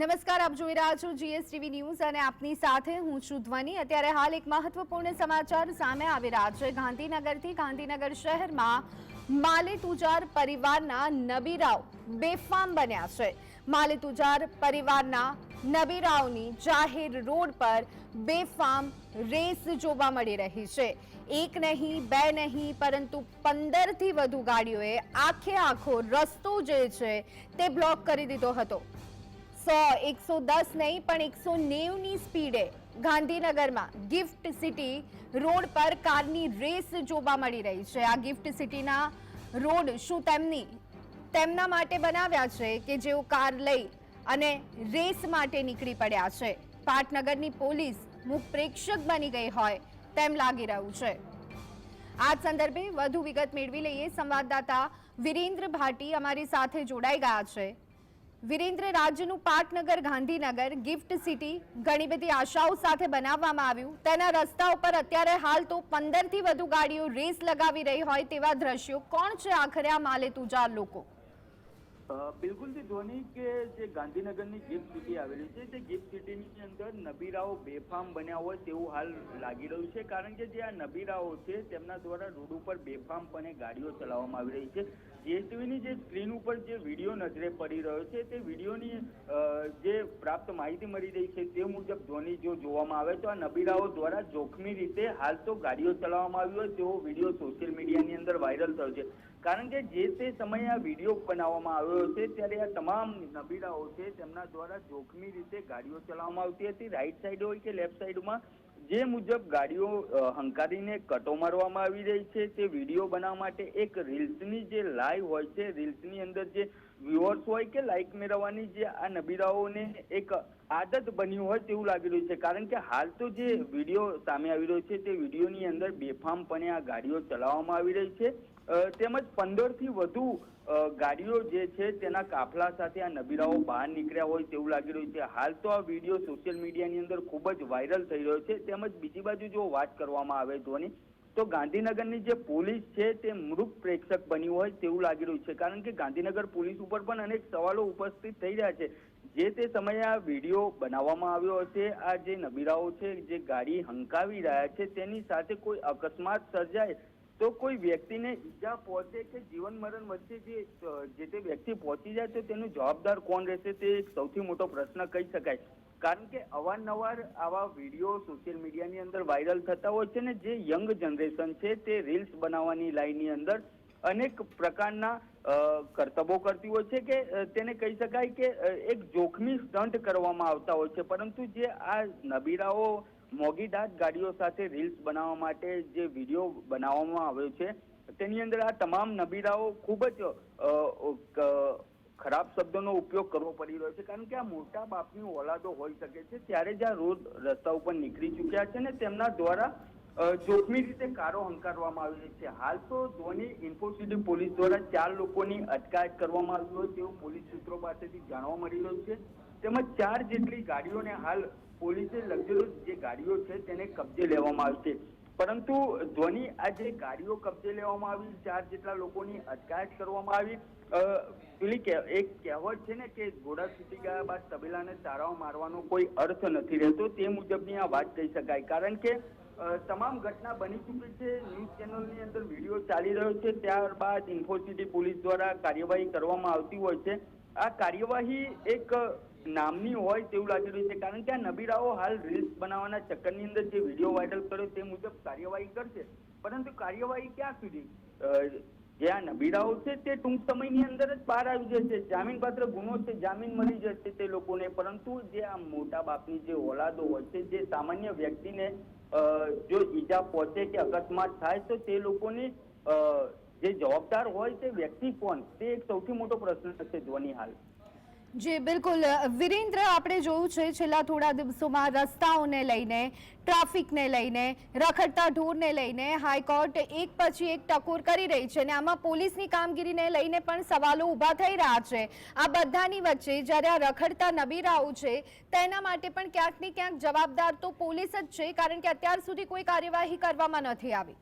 નમસ્કાર, આપ જોઈ રહ્યા છો જીએસટીવી ન્યૂઝ અને આપની સાથે હું છું ધ્વની. અત્યારે હાલ એક મહત્વપૂર્ણ સમાચાર સામે આવી રહ્યા છે. ગાંધીનગરથી ગાંધીનગર શહેરમાં માલે તુજાર પરિવારના નબીરાવ બેફામ બન્યા છે. માલે તુજાર પરિવારના નબીરાવની જાહેર રોડ પર બેફામ રેસ જોવા મળી રહી છે. એક નહીં, બે નહીં, પરંતુ પંદરથી વધુ ગાડીઓએ આખે આખો રસ્તો જે છે તે બ્લોક કરી દીધો હતો. સો, એકસો દસ નહીં, પણ એકસો નેવની સ્પીડે ગાંધીનગરમાં ગિફ્ટ સિટી રોડ પર કારની રેસ જોવા મળી રહી છે. આ ગિફ્ટ સિટીના રોડ શું તેમની, તેમના માટે બનાવ્યા છે કે જેઓ કાર લઈ અને રેસ માટે નીકળી પડ્યા છે? પાટનગરની પોલીસ મુખ પ્રેક્ષક બની ગઈ હોય તેમ લાગી રહ્યું છે. આ સંદર્ભે વધુ વિગત મેળવી લઈએ. સંવાદદાતા વિરેન્દ્ર ભાટી અમારી સાથે જોડાઈ ગયા છે. વિરેન્દ્ર રાજ્યનું પાટનગર, ગાંધીનગર ગિફ્ટ સિટી ઘણી બધી આશાઓ સાથે બનાવવામાં આવ્યું. તેના રસ્તા ઉપર અત્યારે હાલ તો પંદરથી વધુ ગાડીઓ રેસ લગાવી રહી હોય તેવા દ્રશ્યો. કોણ છે આખરે આ માલે તુજાર લોકો બિલકુલ બિલકુલથી ધોની કે જે ગાંધીનગરની ગિફ્ટ સિટી આવેલી છે, તે ગિફ્ટ સિટીની અંદર નબીરાઓ બેફામ બન્યા હોય તેવું હાલ લાગી રહ્યું છે. કારણ કે જે આ નબીરાઓ છે, તેમના દ્વારા રોડ ઉપર બેફામપણે ગાડીઓ ચલાવવામાં આવી રહી છે. જીએસટીવીની જે સ્ક્રીન ઉપર જે વીડિયો નજરે પડી રહ્યો છે, તે વિડીયોની જે પ્રાપ્ત માહિતી મળી રહી છે તે મુજબ ધોની જો જોવામાં આવે તો આ નબીરાઓ દ્વારા જોખમી રીતે હાલ તો ગાડીઓ ચલાવવામાં આવી હોય તેવો વીડિયો સોશિયલ મીડિયાની અંદર વાયરલ થયો છે. કારણ કે જે તે સમયે આ વીડિયો બનાવવામાં આવ્યો છે, ત્યારે આ તમામ નબીરાઓ છે તેમના દ્વારા જોખમી રીતે ગાડીઓ ચલાવવામાં આવતી હતી. રાઈટ સાઈડ હોય કે લેફ્ટ સાઈડમાં જે મુજબ ગાડીઓ હંકારીને કટો મારવામાં આવી રહી છે, તે વીડિયો બનાવવા માટે એક રીલ્સની જે લાઈવ હોય છે, રીલ્સની અંદર જે વ્યુઅર્સ હોય કે લાઈક મેળવવાની જે આ નબીરાઓને એક આદત બન્યું હોય તેવું લાગી રહ્યું છે. કારણ કે હાલ તો જે વીડિયો સામે આવી રહ્યો છે તે વિડીયોની અંદર બેફામપણે આ ગાડીઓ ચલાવવામાં આવી રહી છે. તેમજ પંદરથી વધુ ગાડીઓ જે છે તેના કાફલા સાથે આ નબીરાઓ બહાર નીકળ્યા હોય તેવું લાગી રહ્યું છે. હાલ તો આ વીડિયો સોશિયલ મીડિયાની અંદર ખૂબ જ વાયરલ થઈ રહ્યો છે. તેમજ બીજી બાજુ જો વાત કરવામાં આવે ધોની તો ગાંધીનગરની જે પોલીસ છે તે મૃત પ્રેક્ષક બન્યું હોય તેવું લાગી રહ્યું છે. કારણ કે ગાંધીનગર પોલીસ ઉપર પણ અનેક સવાલો ઉપસ્થિત થઈ રહ્યા છે. જે તે સમયે આ વીડિયો બનાવવામાં આવ્યો હશે, આ જે નબીરાઓ છે, જે ગાડી હંકાવી રહ્યા છે, તેની સાથે કોઈ અકસ્માત સર્જાય તો કોઈ વ્યક્તિને ઈજા પહોંચે કે જીવન મરણ વચ્ચે જે તે વ્યક્તિ પહોંચી જાય તો તેનું જવાબદાર કોણ રહેશે તે એક સૌથી મોટો પ્રશ્ન કહી શકાય. કારણ કે અવારનવાર આવા વીડિયો સોશિયલ મીડિયાની અંદર વાયરલ થતા હોય છે ને જે યંગ જનરેશન છે તે રીલ્સ બનાવવાની લાઈનની અંદર અનેક પ્રકારના કરતબો કરતી હોય છે કે તેને કહી શકાય કે એક જોખમી સ્ટન્ટ કરવામાં આવતા હોય છે. પરંતુ જે આ નબીરાઓ મોગીદાટ ગાડીઓ સાથે રીલ્સ બનાવવા માટે જે વીડિયો બનાવવામાં આવ્યો છે, તેની અંદર આ તમામ નબીરાઓ ખૂબ જ ખરાબ શબ્દોનો ઉપયોગ કરવો પડી રહ્યો છે. કારણ કે આ મોટા બાપની ઓલાદો હોઈ શકે છે. ત્યારે જ્યાં રોડ રસ્તા ઉપર નીકળી ચૂક્યા છે ને તેમના દ્વારા જોખમી રીતે કારો હંકારવામાં આવી રહી છે. હાલ તો ધોની ઇન્ફોસિટી પોલીસ દ્વારા ચાર લોકોની અટકાયત કરવામાં આવી હોય તેવું પોલીસ સૂત્રો પાસેથી જાણવા મળી રહ્યું છે. તેમજ ચાર જેટલી ગાડીઓને હાલ પોલીસે લક્ઝરીઝ જે ગાડીઓ છે તેને કબજે લેવામાં આવી છે. પરંતુ ધ્વની આ જે ગાડીઓ કબજે લેવામાં આવી, ચાર જેટલા લોકોની અટકાયત કરવામાં આવી પેલી એક કહેવત છે ને કે ઘોડા છૂટી ગયા બાદ તબેલાને તારાઓ મારવાનો કોઈ અર્થ નથી રહેતો, તે મુજબની આ વાત કહી શકાય. કારણ કે તમામ ઘટના બની ચૂકી છે, ન્યૂઝ ચેનલની અંદર વીડિયો ચાલી રહ્યો છે, ત્યારબાદ ઇન્ફોસિટી પોલીસ દ્વારા કાર્યવાહી કરવામાં આવતી હોય છે. આ કાર્યવાહી એક નામની હોય તેવું લાગી રહ્યું છે. કારણ કે આ નબીરાઓ હાલ રીલ્સ બનાવવાના ચક્કરની અંદર જે વીડિયો વાયરલ કર્યો તે મુજબ કાર્યવાહી કરશે. પરંતુ કાર્યવાહી ક્યાં સુધી? જે આ નબીરાઓ છે તે ટૂંક સમયની અંદર જ બહાર આવી જશે. જામીનપાત્ર ગુનો છે, જામીન મળી જશે તે લોકોને. પરંતુ જે આ મોટા બાપની જે ઓલાદો હોય છે, જે સામાન્ય વ્યક્તિને જો ઈજા પહોંચે કે અકસ્માત થાય, તો તે લોકોની જે જવાબદાર હોય તે વ્યક્તિ કોણ? તે એક સૌથી મોટો પ્રશ્ન છે ધ્વની હાલ. જી, બિલકુલ. વિરેન્દ્ર, આપણે જોયું છે, છેલ્લા થોડા દિવસોમાં રસ્તાઓને લઈને, ટ્રાફિકને લઈને, રખડતા ઢોરને લઈને હાઈકોર્ટ એક પછી એક ટકોર કરી રહી છે અને આમાં પોલીસની કામગીરીને લઈને પણ સવાલો ઊભા થઈ રહ્યા છે. આ બધાની વચ્ચે જ્યારે આ રખડતા નબીરાઓ છે, તેના માટે પણ ક્યાંક ને ક્યાંક જવાબદાર તો પોલીસ જ છે, કારણ કે અત્યાર સુધી કોઈ કાર્યવાહી કરવામાં નથી આવી.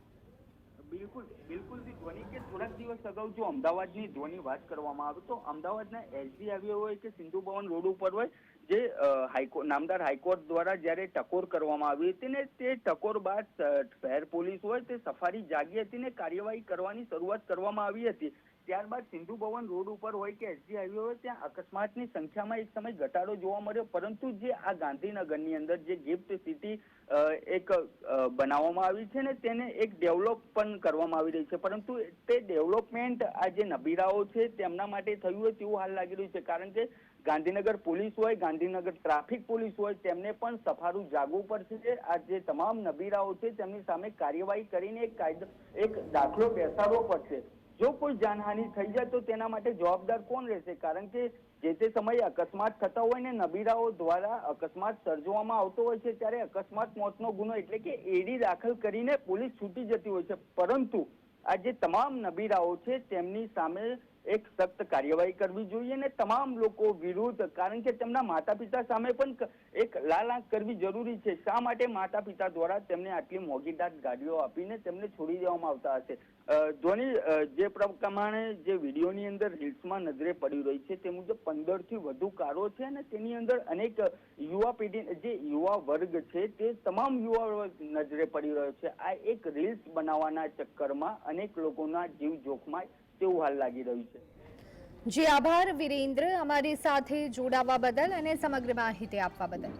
બિલકુલ બિલકુલ. થોડાક દિવસ અગાઉ જો અમદાવાદની ધ્વનિ વાત કરવામાં આવે તો અમદાવાદના એસજી હાઈવે હોય કે સિંધુ ભવન રોડ ઉપર હોય, જે હાઈકોર્ટ નામદાર હાઈકોર્ટ દ્વારા જ્યારે ટકોર કરવામાં આવી હતી ને તે ટકોર બાદ શહેર પોલીસ હોય તે સફારી જાગી હતી ને કાર્યવાહી કરવાની શરૂઆત કરવામાં આવી હતી. ત્યારબાદ સિંધુ ભવન રોડ ઉપર હોય કે એસજી હાઈવે હોય, ત્યાં અકસ્માતની સંખ્યામાં એક સમય ઘટાડો જોવા મળ્યો. પરંતુ જે આ ગાંધીનગરની અંદર જે ગિફ્ટ સિટી એક બનાવવામાં આવી છે ને તેને એક ડેવલપ પણ કરવામાં આવી રહી છે. પરંતુ તે ડેવલપમેન્ટ આ જે નબીરાઓ છે તેમના માટે થયું હોય તેવું હાલ લાગી રહ્યું છે. કારણ કે ગાંધીનગર પોલીસ હોય, ગાંધીનગર ટ્રાફિક પોલીસ હોય, તેમને પણ સફારું જાગવું પડશે. આ જે તમામ નબીરાઓ છે તેમની સામે કાર્યવાહી કરીને એક કાયદો, એક દાખલો બેસાડવો પડશે. જો કોઈ જાનહાનિ થઈ જાય તો તેના માટે જવાબદાર કોણ રહેશે? કારણ કે જે તે સમયે અકસ્માત થતા હોય ને નબીરાઓ દ્વારા અકસ્માત સર્જવામાં આવતો હોય છે, ત્યારે અકસ્માત મોતનો ગુનો એટલે કે એડી દાખલ કરીને પોલીસ છૂટી જતી હોય છે. પરંતુ આ જે તમામ નબીરાઓ છે, તેમની સામે એક સખ્ત કાર્યવાહી કરવી જોઈએ ને તમામ લોકો વિરુદ્ધ, કારણ કે તેમના માતા પિતા સામે પણ એક લાલ કરવી જરૂરી છે. શા માટે માતા પિતા દ્વારા તેમને આટલી મોંઘીદાટ ગાડીઓ આપીને તેમને છોડી દેવામાં આવતા હશે? ધોની જે પ્રમાણે જે વિડીયોની અંદર રીલ્સમાં નજરે પડી રહી છે, તે મુજબ પંદરથી વધુ કારો છે અને તેની અંદર અનેક યુવા પેઢી, જે યુવા વર્ગ છે, તે તમામ યુવા વર્ગ નજરે પડી રહ્યો છે. આ એક રીલ્સ બનાવવાના ચક્કરમાં અનેક લોકોના જીવ જોખમાય તેવું હાલ લાગી રહ્યું છે? જી, આભાર, વિરેન્દ્ર. અમારી સાથે જોડાવા બદલ અને સમગ્ર માહિતી આપવા બદલ.